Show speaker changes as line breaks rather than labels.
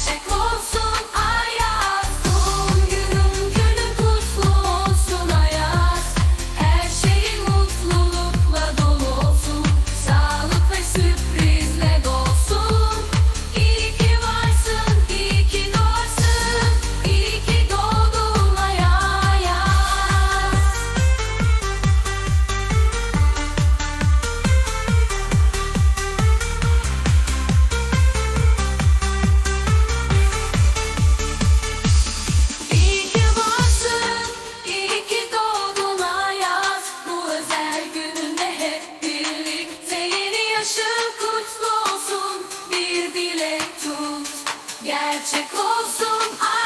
É Chegou o Yaşın olsun bir dilek Gerçek olsun aşk